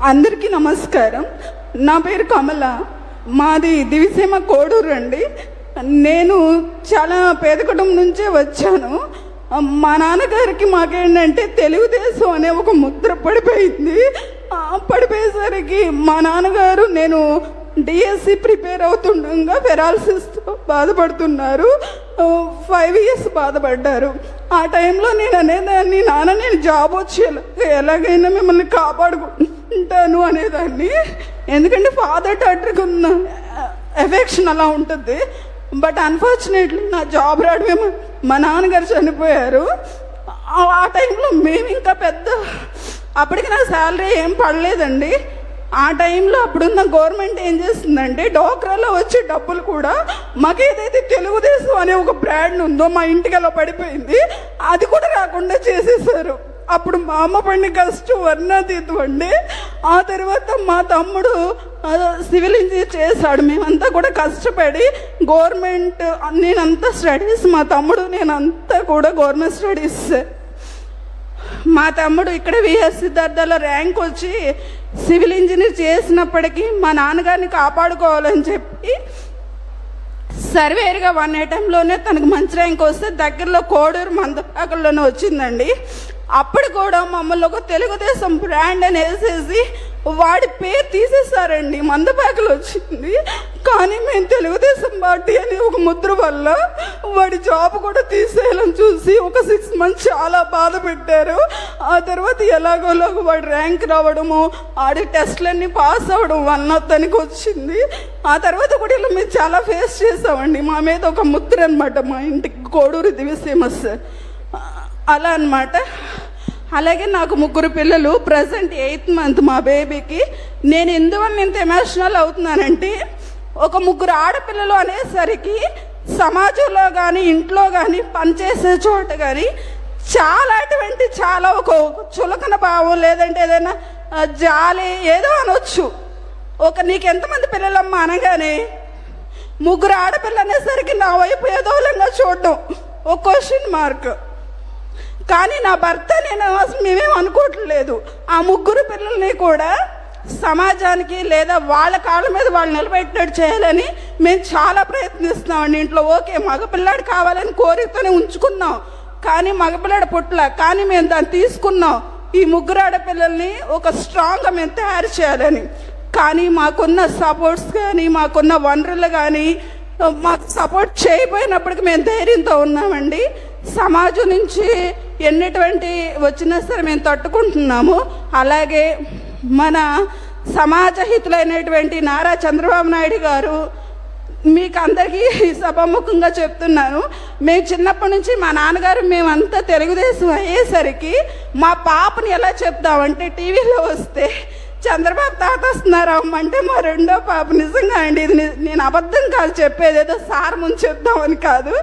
అందరికీ నమస్కారం. నా పేరు కమల. మాది దివిసీమ కోడూరు అండి. నేను చాలా పేద కుటుంబం నుంచే వచ్చాను. మా నాన్నగారికి మాకేంటంటే తెలుగుదేశం అనే ఒక ముద్ర పడిపోయింది. ఆ పడిపోయేసరికి మా నాన్నగారు నేను డిఎస్సి ప్రిపేర్ అవుతుండగా పెరాలసిస్తో బాధపడుతున్నారు. ఫైవ్ ఇయర్స్ బాధపడ్డారు. ఆ టైంలో నేను అనేదాన్ని నాన్న నేను జాబ్ వచ్చి ఎలాగైనా మిమ్మల్ని ఉంటాను అనేదాన్ని. ఎందుకంటే ఫాదర్ డాక్టర్కి ఉన్న ఎఫెక్షన్ అలా ఉంటుంది. బట్ అన్ఫార్చునేట్లీ నా జాబ్ రావడమే మా నాన్నగారు చనిపోయారు. ఆ- ఆ టైంలో మేము ఇంకా పెద్ద అప్పటికి నా శాలరీ ఏం పడలేదండి. ఆ టైంలో అప్పుడున్న గవర్నమెంట్ ఏం చేస్తుందంటే డోక్రాలో వచ్చే డబ్బులు కూడా మాకు ఏదైతే తెలుగుదేశం అనే ఒక బ్రాండ్ ఉందో మా ఇంటికి అలా పడిపోయింది. అది కూడా రాకుండా చేసేసారు. అప్పుడు మా అమ్మ పడిన కష్టం వర్ణాతీతం అండి ఆ తర్వాత మా తమ్ముడు సివిల్ ఇంజనీర్ చేశాడు. మేమంతా కూడా కష్టపడి గవర్నమెంట్ నేనంతా స్టడీస్ మా తమ్ముడు నేనంతా కూడా గవర్నమెంట్ స్టడీస్. మా తమ్ముడు ఇక్కడ విఎస్ సిద్ధార్థలో ర్యాంక్ వచ్చి సివిల్ ఇంజనీర్ చేసినప్పటికీ మా నాన్నగారిని కాపాడుకోవాలని చెప్పి సర్వేరుగా వన్ ఐటెంలోనే తనకు మంచి ర్యాంక్ వస్తే దగ్గరలో కోడూరు మందపాకల్లోనే వచ్చిందండి. అప్పుడు కూడా మమ్మల్ని ఒక తెలుగుదేశం బ్రాండ్ అని వేసేసి వాడి పేరు తీసేసారండి మందపాకలు వచ్చింది. కానీ మేము తెలుగుదేశం పార్టీ అని ఒక ముద్ర వల్ల వాడి జాబ్ కూడా తీసేయాలని చూసి ఒక సిక్స్ మంత్స్ చాలా బాధ పెట్టారు. ఆ తర్వాత ఎలాగోలాగో వాడి ర్యాంక్ రావడము ఆడి టెస్ట్లన్నీ పాస్ అవ్వడం వల్ల అతనికి వచ్చింది. ఆ తర్వాత కూడా ఇలా మేము చాలా ఫేస్ చేసామండి. మా మీద ఒక ముద్ర అనమాట మా ఇంటికి కోడూరు దివిసీమస్ అలా అన్నమాట. అలాగే నాకు ముగ్గురు పిల్లలు ప్రజెంట్ ఎయిత్ మంత్ మా బేబీకి నేను ఎందువల్ల ఇంత ఎమోషనల్ అవుతున్నానంటే ఒక ముగ్గురు ఆడపిల్లలు అనేసరికి సమాజంలో కానీ ఇంట్లో కానీ పనిచేసే చోట కానీ చాలా అటువంటి చాలా ఒక చులకన భావం లేదంటే ఏదైనా జాలి ఏదో అనొచ్చు. ఒక నీకు ఎంతమంది పిల్లలమ్మ అనగానే ముగ్గురు ఆడపిల్ల అనేసరికి నా వైపు ఏదోలంగా చూడడం. ఒక క్వశ్చన్ మార్క్ కానీ నా భర్త నేను మేమేం అనుకోవట్లేదు. ఆ ముగ్గురు పిల్లల్ని కూడా సమాజానికి లేదా వాళ్ళ కాళ్ళ మీద వాళ్ళు నిలబెట్టినట్టు చేయాలని మేము చాలా ప్రయత్నిస్తున్నామండి. ఇంట్లో ఓకే మగపిల్లాడు కావాలని కోరికతోనే ఉంచుకున్నాం. కానీ మగపిల్లాడు పుట్ల కానీ మేము దాన్ని తీసుకున్నాం. ఈ ముగ్గురు ఆడపిల్లల్ని ఒక స్ట్రాంగ్గా మేము తయారు చేయాలని. కానీ మాకున్న సపోర్ట్స్ కానీ మాకున్న వనరులు కానీ మాకు సపోర్ట్ చేయబోయినప్పటికీ మేము ధైర్యంతో ఉన్నామండి. సమాజం నుంచి ఎన్నిటువంటి వచ్చినా సరే మేము తట్టుకుంటున్నాము. అలాగే మన సమాజ హితులైనటువంటి నారా చంద్రబాబు నాయుడు గారు మీకు అందరికీ సభముఖంగా చెప్తున్నాను. మేము చిన్నప్పటి నుంచి మా నాన్నగారు మేమంతా తెలుగుదేశం అయ్యేసరికి మా పాపని ఎలా చెప్తామంటే టీవీలో వస్తే చంద్రబాబు తాత వస్తున్నారు అమ్మంటే మా రెండో పాప. నిజంగా అండి ఇది నేను అబద్ధం కాదు చెప్పేది ఏదో సార్ ముందు చెప్దామని కాదు.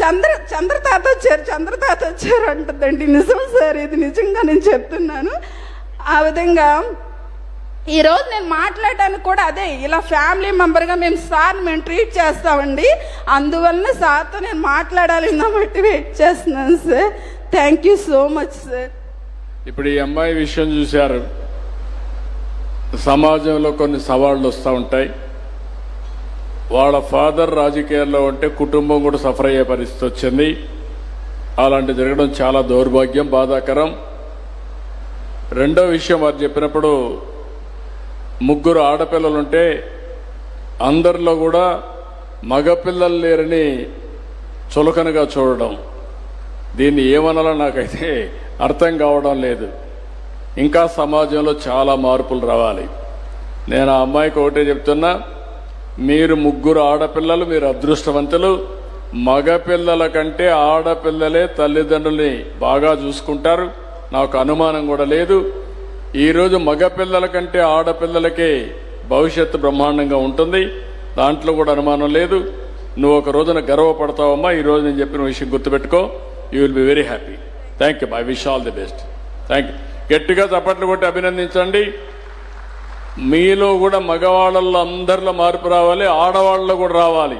చంద్ర చంద్రతాత వచ్చారు చంద్రతాత వచ్చారు అంటుందండి. నిజం సార్ ఇది నిజంగా నేను చెప్తున్నాను. ఆ విధంగా ఈరోజు నేను మాట్లాడడానికి కూడా అదే ఇలా ఫ్యామిలీ మెంబర్గా మేము సార్ మేము ట్రీట్ చేస్తామండి. అందువలన సార్తో నేను మాట్లాడాలి కాబట్టి వెయిట్ చేస్తున్నాను sir. Thank you so much sir ఇప్పుడు ఈ అమ్మాయి విషయం చూశారు. సమాజంలో కొన్ని సవాళ్ళు వస్తూ ఉంటాయి. వాళ్ళ ఫాదర్ రాజకీయాల్లో ఉంటే కుటుంబం కూడా సఫర్ అయ్యే పరిస్థితి వచ్చింది. అలాంటి జరగడం చాలా దౌర్భాగ్యం బాధాకరం. రెండో విషయం వారు చెప్పినప్పుడు ముగ్గురు ఆడపిల్లలుంటే అందరిలో కూడా మగపిల్లలు లేరని చులకనగా చూడడం. దీన్ని ఏమనాలో నాకైతే అర్థం కావడం లేదు. ఇంకా సమాజంలో చాలా మార్పులు రావాలి. నేను ఆ అమ్మాయికి ఒకటే చెప్తున్నా మీరు ముగ్గురు ఆడపిల్లలు మీరు అదృష్టవంతులు. మగపిల్లల కంటే ఆడపిల్లలే తల్లిదండ్రుల్ని బాగా చూసుకుంటారు. నాకు అనుమానం కూడా లేదు. ఈరోజు మగపిల్లల కంటే ఆడపిల్లలకే భవిష్యత్తు బ్రహ్మాండంగా ఉంటుంది. దాంట్లో కూడా అనుమానం లేదు. నువ్వు ఒక రోజున గర్వపడతావమ్మా. ఈ రోజు నేను చెప్పిన విషయం గుర్తుపెట్టుకో. You will be very happy thank you I wish all the best thank you గట్టిగా చప్పట్లు కొట్టి అభినందించండి. మీలో కూడా మగవాళ్ళల్లో అందరిలో మార్పు రావాలి ఆడవాళ్ళలో కూడా రావాలి.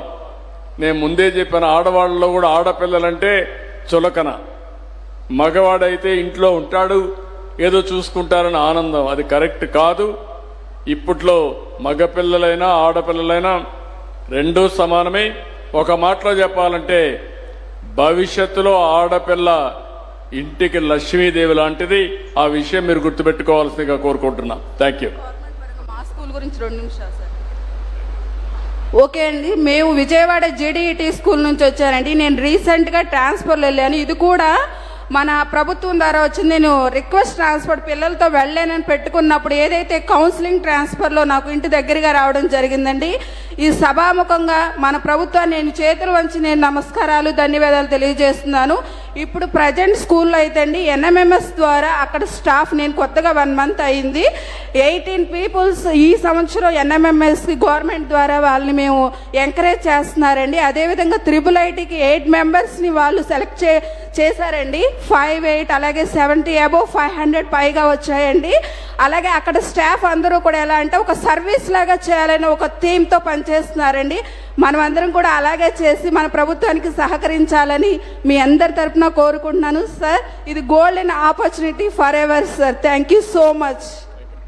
నేను ముందే చెప్పాను ఆడవాళ్ళలో కూడా ఆడపిల్లలంటే చులకన. మగవాడైతే ఇంట్లో ఉంటాడు ఏదో చూసుకుంటారని ఆనందం. అది కరెక్ట్ కాదు. ఇప్పట్లో మగపిల్లలైనా ఆడపిల్లలైనా రెండూ సమానమే. ఒక మాటలో చెప్పాలంటే భవిష్యత్తులో ఆడపిల్ల ఇంటికి లక్ష్మీదేవి లాంటిది. ఆ విషయం మీరు గుర్తుపెట్టుకోవాల్సిందిగా కోరుకుంటున్నాం. థ్యాంక్ యూ గవర్నమెంట్ పరంగా మా స్కూల్ గురించి రెండు నిమిషాలు సార్. ఓకే అండి. మేము విజయవాడ జేడీఈటీ స్కూల్ నుంచి వచ్చానండి. నేను రీసెంట్గా ట్రాన్స్ఫర్లో వెళ్ళాను. ఇది కూడా మన ప్రభుత్వం ద్వారా వచ్చింది. నేను రిక్వెస్ట్ ట్రాన్స్ఫర్ పిల్లలతో వెళ్ళానని పెట్టుకున్నప్పుడు ఏదైతే కౌన్సిలింగ్ ట్రాన్స్ఫర్లో నాకు ఇంటి దగ్గరగా రావడం జరిగిందండి. ఈ సభాముఖంగా మన ప్రభుత్వాన్ని నేను చేతులు వంచి నేను నమస్కారాలు ధన్యవాదాలు తెలియజేస్తున్నాను. ఇప్పుడు ప్రజెంట్ స్కూల్లో అయితే అండి ఎన్ఎంఎంఎస్ ద్వారా అక్కడ స్టాఫ్ నేను కొత్తగా వన్ మంత్ అయింది. ఎయిటీన్ పీపుల్స్ ఈ సంవత్సరం ఎన్ఎంఎంఎస్కి గవర్నమెంట్ ద్వారా వాళ్ళని మేము ఎంకరేజ్ చేస్తున్నారండి. అదేవిధంగా త్రిబుల్ ఐటీకి ఎయిట్ మెంబర్స్ని వాళ్ళు సెలెక్ట్ చే చేశారండి. ఫైవ్ ఎయిట్ అలాగే సెవెంటీ అబోవ్ ఫైవ్ హండ్రెడ్ పైగా వచ్చాయండి. అలాగే అక్కడ స్టాఫ్ అందరూ కూడా ఎలా అంటే ఒక సర్వీస్ లాగా చేయాలని ఒక థీమ్తో పనిచేస్తున్నారండి. మనం అందరం కూడా అలాగే చేసి మన ప్రభుత్వానికి సహకరించాలని మీ అందరి తరఫున కోరుకుంటున్నాను సార్ ఇది golden opportunity forever sir thank you so much